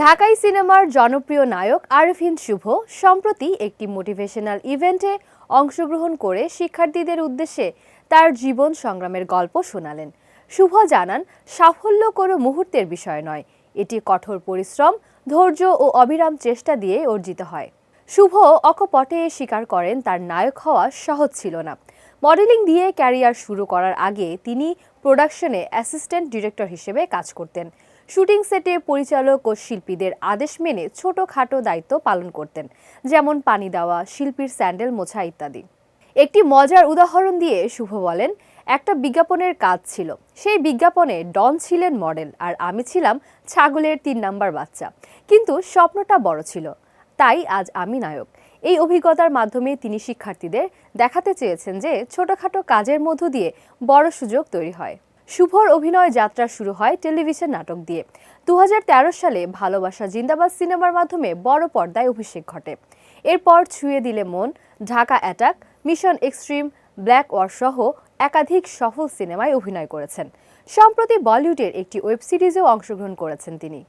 ঢাকাই সিনেমার জনপ্রিয় নায়ক আরফিন শুভ সম্প্রতি একটি মোটিভেশনাল ইভেন্টে অংশগ্রহণ করে শিক্ষার্থীদের উদ্দেশ্যে তার জীবন সংগ্রামের গল্প শোনালেন। শুভ জানান, সাফল্য কোনো মুহূর্তের বিষয় নয়, এটি কঠোর পরিশ্রম, ধৈর্য ও অবিরাম চেষ্টা দিয়ে অর্জিত হয়। শুভ অকপটে স্বীকার করেন, তার নায়ক হওয়া সহজ ছিল না। মডেলিং দিয়ে ক্যারিয়ার শুরু করার আগে তিনি প্রোডাকশনে অ্যাসিস্ট্যান্ট ডিরেক্টর হিসেবে কাজ করতেন। শুটিং সেটে পরিচালক ও শিল্পীদের আদেশ মেনে ছোটখাটো দায়িত্ব পালন করতেন, যেমন পানি দেওয়া, শিল্পীর স্যান্ডেল মোছা ইত্যাদি। একটি মজার উদাহরণ দিয়ে শুভ বলেন, একটা বিজ্ঞাপনের কাজ ছিল। সেই বিজ্ঞাপনে ডন ছিলেন মডেল আর আমি ছিলাম ছাগলের তিন নাম্বার বাচ্চা। কিন্তু স্বপ্নটা বড় ছিল। তাই আজ আমি নায়ক। এই অভিজ্ঞতার মাধ্যমে তিনি শিক্ষার্থীদের দেখাতে চেয়েছেন যে ছোটখাটো কাজের মধ্য দিয়ে বড় সুযোগ তৈরি হয়। শুভর অভিনয় যাত্রা শুরু হয় টেলিভিশন নাটক দিয়ে। দু হাজার তেরো সালে ভালোবাসা জিন্দাবাদ সিনেমার মাধ্যমে বড় পর্দায় অভিষেক ঘটে। এরপর Chhuye Dile Mon, Dhaka attack, mission extreme, black war সহ একাধিক সফল সিনেমায় অভিনয় করেছেন। সম্প্রতি বলিউডের একটি ওয়েব সিরিজেও অংশগ্রহণ করেছেন তিনি।